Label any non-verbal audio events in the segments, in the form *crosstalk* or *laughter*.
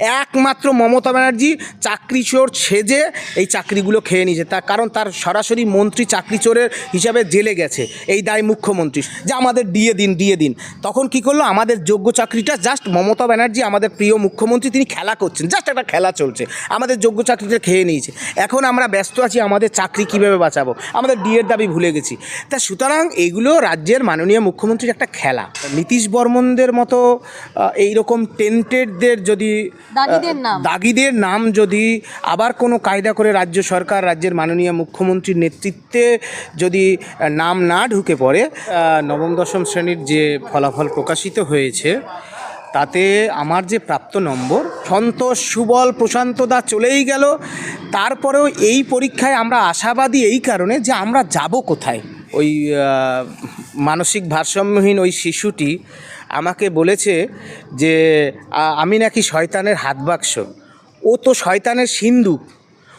একমাত্র মমতা ব্যানার্জি চাকরি চোর সেজে এই চাকরিগুলো খেয়ে নিয়েছে। তার কারণ তার সরাসরি মন্ত্রী চাকরি চোরের হিসাবে জেলে গেছে, এই দায় মুখ্যমন্ত্রী যে আমাদের দিয়ে দিন দিয়ে দিন। তখন কি করল? আমাদের যোগ্য চাকরিটা জাস্ট মমতা ব্যানার্জি, আমাদের প্রিয় মুখ্যমন্ত্রী, তিনি খেলা করছেন। জাস্ট একটা খেলা চলছে। আমাদের যোগ্য চাকরিটা খেয়ে নিয়েছে। এখন আমরা ব্যস্ত আছি, আমাদের চাকরি কীভাবে বাঁচাবো? আমাদের ডিএর দাবি ভুলে গেছি। তা সুতরাং এগুলো রাজ্যের মাননীয় মুখ্যমন্ত্রীর একটা খেলা। নীতিশ বর্মনদের মতো এইরকম টেন্টেডদের যদি দাগিদের নাম। দাগিদের নাম যদি আবার কোনো কায়দা করে রাজ্য সরকার রাজ্যের মাননীয় মুখ্যমন্ত্রীর নেতৃত্বে যদি নাম না ঢুকে পড়ে নবম দশম শ্রেণির যে ফলাফল প্রকাশিত হয়েছে তাতে আমার যে প্রাপ্ত নম্বর সন্তোষ সুবল প্রশান্ত দা চলেই গেল তারপরেও এই পরীক্ষায় আমরা আশাবাদী এই কারণে যে আমরা যাব কোথায় ওই মানসিক ভারসাম্যহীন ওই শিশুটি আমাকে বলেছে যে আমি নাকি শয়তানের হাত বাক্স ও তো শয়তানের সিন্ধুক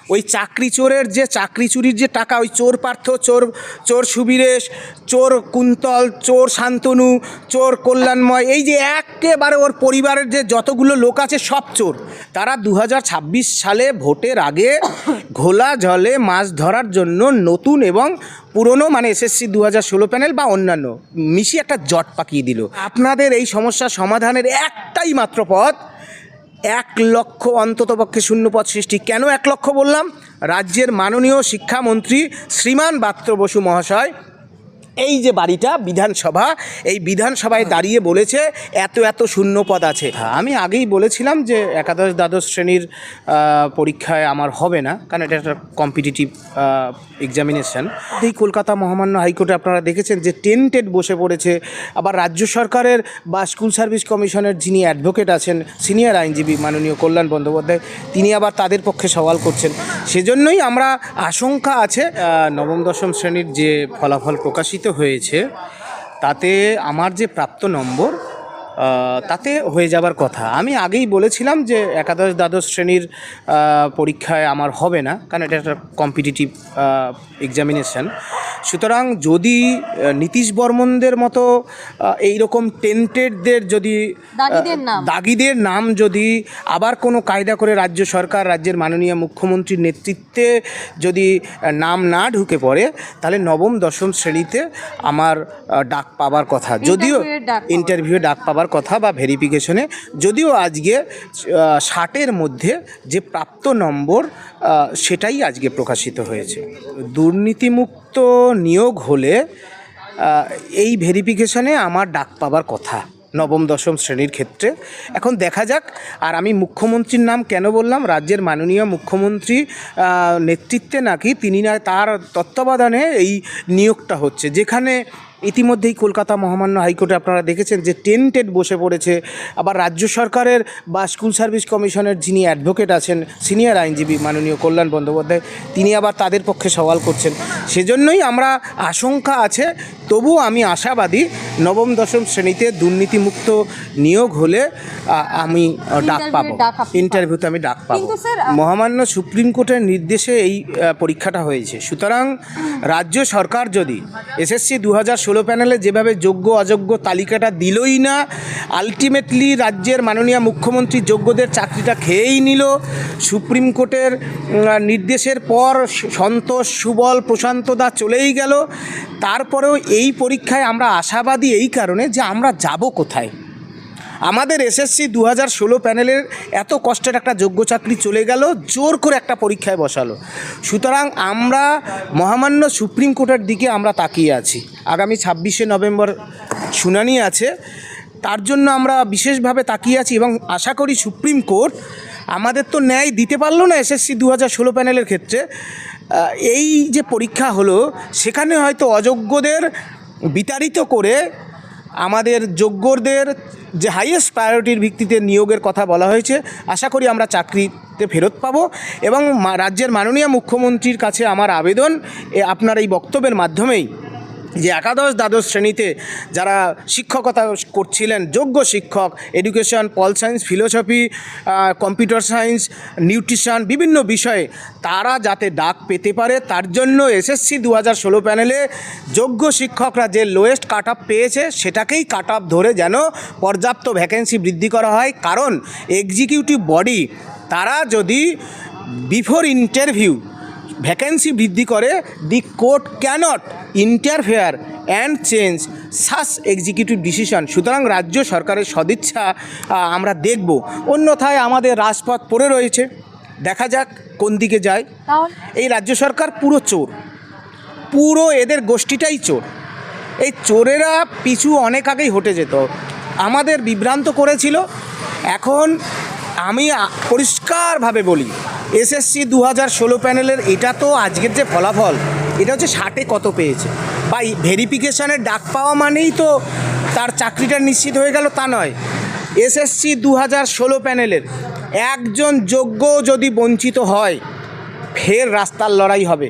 ওই চাকরি চোরের যে, চাকরি চুরির যে টাকা, ওই চোর পার্থ, চোর চোর সুবীরেশ, চোর কুন্তল, চোর শান্তনু, চোর কল্যাণময়, এই যে একেবারে ওর পরিবারের যে যতগুলো লোক আছে সব চোর। তারা দু হাজার ছাব্বিশ সালে ভোটের আগে ঘোলা জলে মাছ ধরার জন্য নতুন এবং পুরনো মানে এসএসসি দু হাজার ষোলো প্যানেল বা অন্যান্য, মিশিয়ে একটা জট পাকিয়ে দিল। আপনাদের এই সমস্যা সমাধানের একটাই মাত্র পথ, এক লক্ষ অন্ততপক্ষে শূন্যপদ সৃষ্টি। কেন এক লক্ষ বললাম? রাজ্যের মাননীয় শিক্ষামন্ত্রী শ্রীমান বাত্র বসু মহাশয় এই যে বাড়িটা বিধানসভা, এই বিধানসভায় দাঁড়িয়ে বলেছে, এত এত শূন্যপদ আছে। আমি আগেই বলেছিলাম যে একাদশ দ্বাদশ শ্রেণির পরীক্ষায় আমার হবে না, কারণ এটা একটা কম্পিটিটিভ এক্সামিনেশন এই কলকাতা মহামান্য হাইকোর্টে আপনারা দেখেছেন যে টেন্টেড বসে পড়েছে। আবার রাজ্য সরকারের বা স্কুল সার্ভিস কমিশনের যিনি অ্যাডভোকেট আছেন, সিনিয়র আইনজীবী মাননীয় কল্যাণ বন্দ্যোপাধ্যায়, তিনি আবার তাদের পক্ষে সওয়াল করছেন। সেজন্যই আমরা আশঙ্কা আছে নবম, দশম শ্রেণির যে ফলাফল প্রকাশিত হয়েছে, তাতে আমার যে প্রাপ্ত নম্বর তাতে হয়ে যাবার কথা। আমি আগেই বলেছিলাম যে একাদশ দ্বাদশ শ্রেণির পরীক্ষায় আমার হবে না, কারণ এটা একটা কম্পিটিটিভ এক্সামিনেশন সুতরাং যদি নীতিশ বর্মনদের মতো এইরকম টেন্টেডদের যদি দাগিদের নাম। যদি আবার কোনো কায়দা করে রাজ্য সরকার রাজ্যের মাননীয় মুখ্যমন্ত্রীর নেতৃত্বে যদি নাম না ঢুকে পড়ে তাহলে নবম দশম শ্রেণীতে আমার ডাক পাবার কথা যদিও ইন্টারভিউ ডাক পাবার কথা বা ভেরিফিকেশনে যদিও আজকে ষাটের মধ্যে যে প্রাপ্ত নম্বর সেটাই আজকে প্রকাশিত হয়েছে। দুর্নীতিমুক্ত নিয়োগ হলে এই ভেরিফিকেশনে আমার ডাক পাবার কথা নবম, দশম শ্রেণির ক্ষেত্রে। এখন দেখা যাক, আর আমি মুখ্যমন্ত্রীর নাম কেন বললাম? রাজ্যের মাননীয় মুখ্যমন্ত্রী নেতৃত্বে নাকি তিনি না, তার তত্ত্বাবধানে এই নিয়োগটা হচ্ছে। যেখানে ইতিমধ্যেই কলকাতা মহামান্য হাইকোর্টে আপনারা দেখেছেন যে টেন্টেড বসে পড়েছে। আবার রাজ্য সরকারের বা স্কুল সার্ভিস কমিশনের যিনি অ্যাডভোকেট আছেন সিনিয়র আইনজীবী মাননীয় কল্যাণ বন্দ্যোপাধ্যায় তিনি আবার তাদের পক্ষে সওয়াল করছেন। সেজন্যই আমরা আশঙ্কা আছে তবু আমি আশাবাদী নবম দশম শ্রেণীতে দুর্নীতিমুক্ত নিয়োগ হলে আমি ডাক পাবো। ইন্টারভিউতে আমি ডাক পাবো। মহামান্য সুপ্রিম কোর্টের নির্দেশে এই পরীক্ষাটা হয়েছে। সুতরাং রাজ্য সরকার যদি এসএসসি দু হাজার ষোলো প্যানেলে যেভাবে যোগ্য, অযোগ্য তালিকাটা দিলই না আলটিমেটলি রাজ্যের মাননীয় মুখ্যমন্ত্রী যোগ্যদের চাকরিটা খেয়েই নিল। সুপ্রিম কোর্টের নির্দেশের পর সন্তোষ, সুবল, প্রশান্ত দা চলেই গেল। তারপরেও এই পরীক্ষায় আমরা আশাবাদী এই কারণে যে আমরা যাব কোথায়। আমাদের এসএসসি দু হাজার ষোলো প্যানেলের এত কষ্টের একটা যোগ্য চাকরি চলে গেল, জোর করে একটা পরীক্ষায় বসালো। সুতরাং আমরা মহামান্য সুপ্রিম কোর্টের দিকে আমরা তাকিয়ে আছি। আগামী ছাব্বিশে নভেম্বর শুনানি আছে। তার জন্য আমরা বিশেষভাবে তাকিয়ে আছি এবং আশা করি সুপ্রিম কোর্ট আমাদের তো ন্যায় দিতে পারল না এসএসসি দু হাজার ষোলো প্যানেলের ক্ষেত্রে। এই যে পরীক্ষা হলো, সেখানে হয়তো অযোগ্যদের বিতাড়িত করে আমাদের যোগ্যদের যে হাইয়েস্ট প্রায়োরিটির ভিত্তিতে নিয়োগের কথা বলা হয়েছে, আশা করি আমরা চাকরিতে ফেরত পাব এবং রাজ্যের মাননীয় মুখ্যমন্ত্রীর কাছে আমার আবেদন আপনার এই বক্তব্যের মাধ্যমেই। যে একাদশ, দ্বাদশ শ্রেণীতে যারা শিক্ষকতা করছিলেন, যোগ্য শিক্ষক education pol science philosophy computer science nutrition বিভিন্ন বিষয়ে তারা যাতে ডাক পেতে পারে, তার জন্য এসএসসি দু হাজার ষোলো প্যানেলে যোগ্য শিক্ষকরা যে লোয়েস্ট কাট আপ পেয়েছে, সেটাকেই কাট আপ ধরে যেন পর্যাপ্ত ভ্যাকেন্সি বৃদ্ধি করা হয়। কারণ এক্সিকিউটিভ বডি তারা যদি বিফোর ইন্টারভিউ ভ্যাকেন্সি বৃদ্ধি করে the court cannot interfere and change such executive decision সুতরাং রাজ্য সরকারের সদিচ্ছা আমরা দেখব। অন্যথায় আমাদের রাজপথ পড়ে রয়েছে। দেখা যাক কোন দিকে যায়। এই রাজ্য সরকার পুরো চোর। পুরো এদের গোষ্ঠীটাই চোর। এই চোরেরা পিছু অনেক আগেই হটে যেত। আমাদের বিভ্রান্ত করেছিল। এখন আমি পরিষ্কারভাবে বলি এসএসসি দু হাজার ষোলো প্যানেলের এটা তো আজকের যে ফলাফল, এটা হচ্ছে ষাটে কত পেয়েছে? বা ভেরিফিকেশনের ডাক পাওয়া মানেই তো তার চাকরিটা নিশ্চিত হয়ে গেল, তা নয়। এসএসসি দু হাজার ষোলো প্যানেলের একজন যোগ্য যদি বঞ্চিত হয়, ফের রাস্তার লড়াই হবে।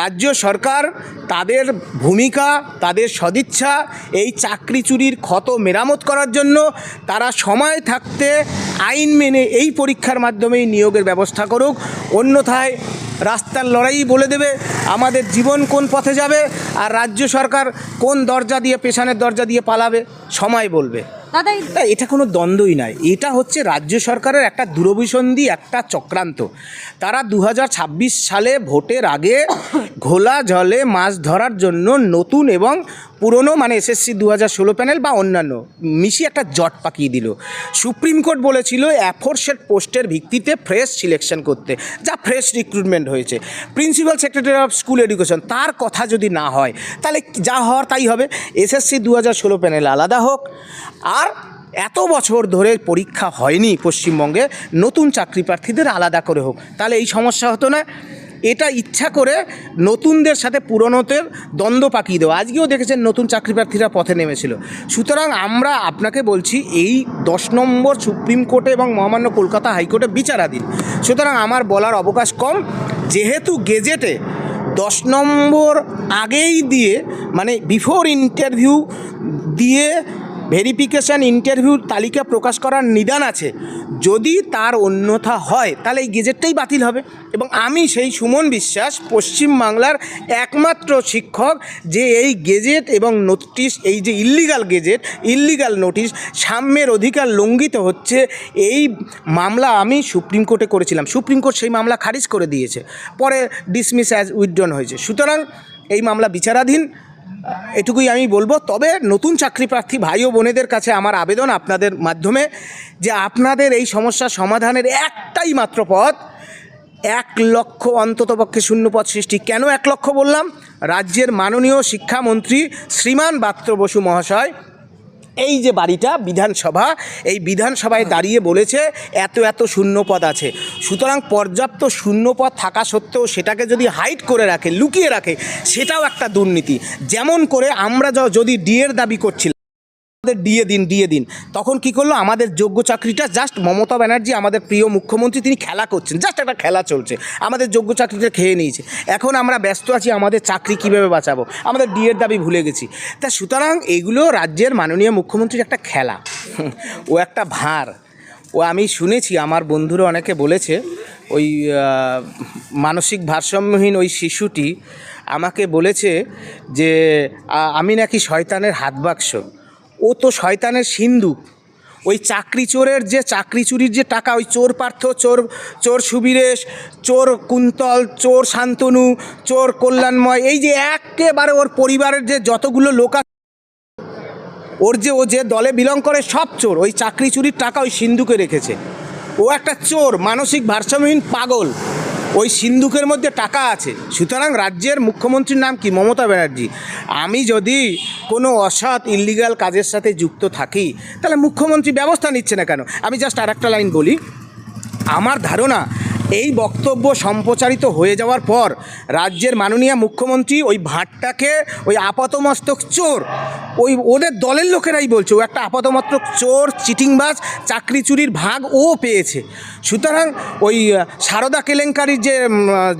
রাজ্য সরকার তাদের ভূমিকা, তাদের সদিচ্ছা, এই চাকরি চুরির ক্ষত মেরামত করার জন্য তারা সময় থাকতে আইন মেনে এই পরীক্ষার মাধ্যমেই নিয়োগের ব্যবস্থা করুক। অন্যথায় রাস্তার লড়াই বলে দেবে, আমাদের জীবন কোন পথে যাবে আর রাজ্য সরকার কোন দরজা দিয়ে, পেছনের দরজা দিয়ে পালাবে, সময় বলবে। দাদা, এটা কোনো দ্বন্দ্বই নাই এটা হচ্ছে রাজ্য সরকারের একটা দূরভিসন্ধি, একটা চক্রান্ত। তারা দু হাজার ছাব্বিশ সালে ভোটের আগে ঘোলা জলে মাছ ধরার জন্য নতুন এবং পুরনো মানে এসএসসি দু হাজার ষোলো প্যানেল বা অন্যান্য, মিশিয়ে একটা জট পাকিয়ে দিল। সুপ্রিম কোর্ট বলেছিল অ্যাফোর্সেড পোস্টের ভিত্তিতে ফ্রেশ সিলেকশন করতে। যা ফ্রেশ রিক্রুটমেন্ট হয়েছে। Principal secretary of school education, তার কথা যদি না হয়, তাহলে যা হওয়ার তাই হবে। এসএসসি দু হাজার ষোলো প্যানেল আলাদা হোক। আর এত বছর ধরে পরীক্ষা হয়নি পশ্চিমবঙ্গে, নতুন চাকরি প্রার্থীদের আলাদা করে হোক। তাহলে এই সমস্যা হতো না? এটা ইচ্ছা করে নতুনদের সাথে পুরনোদের দ্বন্দ্ব পাকিয়ে দেওয়া। আজকেও দেখেছেন নতুন চাকরি প্রার্থীরা পথে নেমেছিল। সুতরাং আমরা আপনাকে বলছি, এই দশ নম্বর সুপ্রিম কোর্টে এবং মহামান্য কলকাতা হাইকোর্টে বিচারাধীন। সুতরাং আমার বলার অবকাশ কম। যেহেতু গেজেটে দশ নম্বর আগেই দিয়ে মানে বিফোর ইন্টারভিউ দিয়ে ভেরিফিকেশান ইন্টারভিউ তালিকা প্রকাশ করার নিদান আছে। যদি তার অন্যথা হয়, তাহলে এই গেজেটটাই বাতিল হবে। এবং আমি সেই সুমন বিশ্বাস পশ্চিমবাংলার একমাত্র শিক্ষক, যে এই গেজেট এবং নোটিশ, এই যে ইল্লিগাল গেজেট, ইল্লিগাল নোটিশ সাম্যের অধিকার লঙ্ঘিত হচ্ছে, এই মামলা আমি সুপ্রিম কোর্টে করেছিলাম। সুপ্রিম কোর্ট সেই মামলা খারিজ করে দিয়েছে। পরে ডিসমিস অ্যাজ উইথড্রন হয়েছে। সুতরাং এই মামলা বিচারাধীন। এটুকুই আমি বলব। তবে নতুন চাকরি প্রার্থী ভাই ও বোনেদের কাছে আমার আবেদন আপনাদের মাধ্যমে যে আপনাদের এই সমস্যা সমাধানের একটাই মাত্র পথ, এক লক্ষ অন্ততপক্ষে শূন্যপদ সৃষ্টি। কেন এক লক্ষ বললাম? রাজ্যের মাননীয় শিক্ষামন্ত্রী শ্রীমান বাত্র বসু মহাশয় এই যে বাড়িটা বিধানসভা, এই বিধানসভায় দাঁড়িয়ে বলেছে এত এত শূন্যপদ আছে। সুতরাং পর্যাপ্ত শূন্যপদ থাকা সত্ত্বেও সেটাকে যদি হাইট করে রাখে, লুকিয়ে রাখে, সেটাও একটা দুর্নীতি। যেমন করে আমরা যদি ডিয়ের দাবি করছিলাম আমাদের ডিএ দিন ডিএ দিন। তখন কি করল? আমাদের যোগ্য চাকরিটা জাস্ট মমতা ব্যানার্জি, আমাদের প্রিয় মুখ্যমন্ত্রী, তিনি খেলা করছেন। জাস্ট একটা খেলা চলছে। আমাদের যোগ্য চাকরিটা খেয়ে নিয়েছে। এখন আমরা ব্যস্ত আছি, আমাদের চাকরি কীভাবে বাঁচাবো? আমাদের ডিএর দাবি ভুলে গেছি। তা সুতরাং এগুলো রাজ্যের মাননীয় মুখ্যমন্ত্রীর একটা খেলা। *laughs* ও একটা ভার। ও আমি শুনেছি, আমার বন্ধুরা অনেকে বলেছে, ওই মানসিক ভারসাম্যহীন ওই শিশুটি আমাকে বলেছে যে আমি নাকি শয়তানের হাত বাক্স ও তো শয়তানের সিন্ধু। ওই চাকরি চোরের যে চাকরি চুরির যে টাকা, ওই চোর পার্থ, চোর চোর সুবীরেশ, চোর কুন্তল, চোর শান্তনু, চোর কল্যাণময়, এই যে একেবারে ওর পরিবারের যে যতগুলো লোক আছে, ওর যে ও যে দলে বিলং করে সব চোর, ওই চাকরি চুরির টাকা ওই সিন্ধুকে রেখেছে। ও একটা চোর, মানসিক ভারসাম্যহীন পাগল। ওই সিন্ধুকের মধ্যে টাকা আছে। সুতরাং রাজ্যের মুখ্যমন্ত্রীর নাম কি? মমতা ব্যানার্জি। আমি যদি কোনো অসৎ ইলিগাল কাজের সাথে যুক্ত থাকি, তাহলে মুখ্যমন্ত্রী ব্যবস্থা নিচ্ছে না কেন? আমি জাস্ট আর একটা লাইন বলি। আমার ধারণা এই বক্তব্য সম্প্রচারিত হয়ে যাওয়ার পর রাজ্যের মাননীয় মুখ্যমন্ত্রী ওই ভাটটাকে ওই আপাতমস্তক চোর ওই ওদের দলের লোকেরাই বলছে ও একটা আপাতমাত্র চোর চিটিংবাজ চাকরি চুরির ভাগ ও পেয়েছে। সুতরাং ওই সারদা কেলেঙ্কারির যে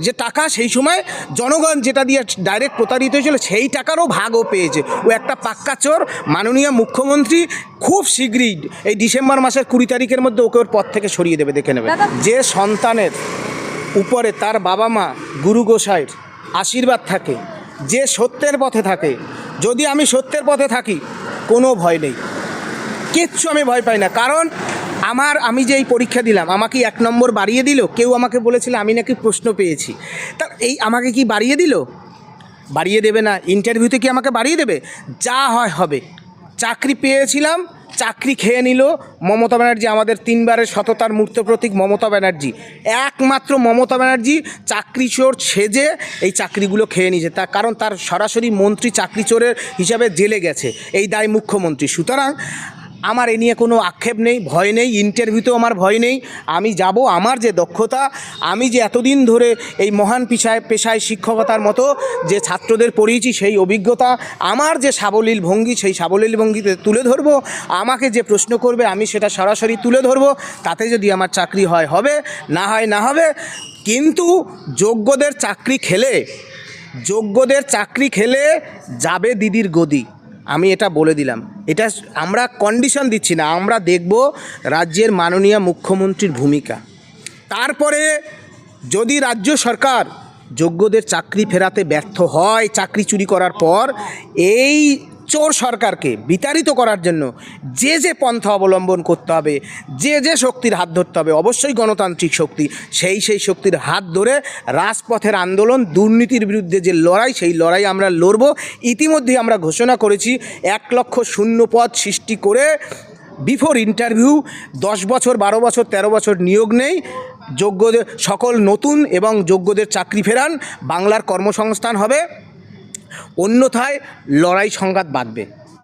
যে টাকা সেই সময় জনগণ যেটা দিয়ে ডাইরেক্ট প্রতারিত হয়েছিল সেই টাকারও ভাগ ও পেয়েছে। ও একটা পাক্কা চোর মাননীয় মুখ্যমন্ত্রী খুব শীঘ্রই এই ডিসেম্বর মাসের কুড়ি তারিখের মধ্যে ওকে ওর পথ থেকে সরিয়ে দেবে দেখে নেবে। যে সন্তানের উপরে তার বাবা মা গুরু গোসাইয়ের আশীর্বাদ থাকে, যে সত্যের পথে থাকে। যদি আমি সত্যের পথে থাকি, কোনো ভয় নেই। কিচ্ছু আমি ভয় পাই না, কারণ আমার, আমি যে এই পরীক্ষা দিলাম, আমাকে এক নম্বর বাড়িয়ে দিল, কেউ আমাকে বলেছিল, আমি নাকি প্রশ্ন পেয়েছি। তা এই আমাকে কি বাড়িয়ে দিল? বাড়িয়ে দেবে না ইন্টারভিউতে কি আমাকে বাড়িয়ে দেবে? যা হয় হবে। চাকরি পেয়েছিলাম চাকরি খেয়ে নিল মমতা ব্যানার্জি, আমাদের তিনবারের সততার মূর্ত প্রতীক মমতা ব্যানার্জি। একমাত্র মমতা ব্যানার্জি চাকরি চোর সেজে এই চাকরিগুলো খেয়ে নিয়েছে। তার কারণ তার সরাসরি মন্ত্রী চাকরি চোরের হিসাবে জেলে গেছে, এই দায় মুখ্যমন্ত্রী। সুতরাং আমার এ নিয়ে কোনো আক্ষেপ নেই, ভয় নেই ইন্টারভিউতেও আমার ভয় নেই। আমি যাব আমার যে দক্ষতা, আমি যে এতদিন ধরে এই মহান পেশায় পেশায় শিক্ষকতার মতো যে ছাত্রদের পড়িয়েছি, সেই অভিজ্ঞতা, আমার যে সাবলীল ভঙ্গি, সেই সাবলীল ভঙ্গিতে তুলে ধরবো, আমাকে যে প্রশ্ন করবে, আমি সেটা সরাসরি তুলে ধরবো, তাতে যদি আমার চাকরি হয়, হবে, না হয়, না হবে। কিন্তু যোগ্যদের চাকরি খেলে, যোগ্যদের চাকরি খেলে যাবে দিদির গদি। আমি এটা বলে দিলাম। এটা আমরা কন্ডিশন দিচ্ছি না, আমরা দেখব রাজ্যের মাননীয় মুখ্যমন্ত্রীর ভূমিকা। তারপরে যদি রাজ্য সরকার যোগ্যদের চাকরি ফেরাতে ব্যর্থ হয়, চাকরি চুরি করার পর, এই চোর সরকারকে বিতাড়িত করার জন্য যে যে পন্থা অবলম্বন করতে হবে, যে যে শক্তির হাত ধরতে হবে, অবশ্যই গণতান্ত্রিক শক্তি। সেই সেই শক্তির হাত ধরে রাজপথের আন্দোলন, দুর্নীতির বিরুদ্ধে যে লড়াই, সেই লড়াই আমরা লড়ব। ইতিমধ্যে আমরা ঘোষণা করেছি, এক লক্ষ শূন্য পদ সৃষ্টি করে বিফোর ইন্টারভিউ, দশ বছর, বারো বছর, তেরো বছর নিয়োগ নেই। যোগ্যদের, সকল নতুন এবং যোগ্যদের চাকরি ফেরান। বাংলার কর্মসংস্থান হবে। অন্যথায় লড়াই সংঘাত বাঁধবে।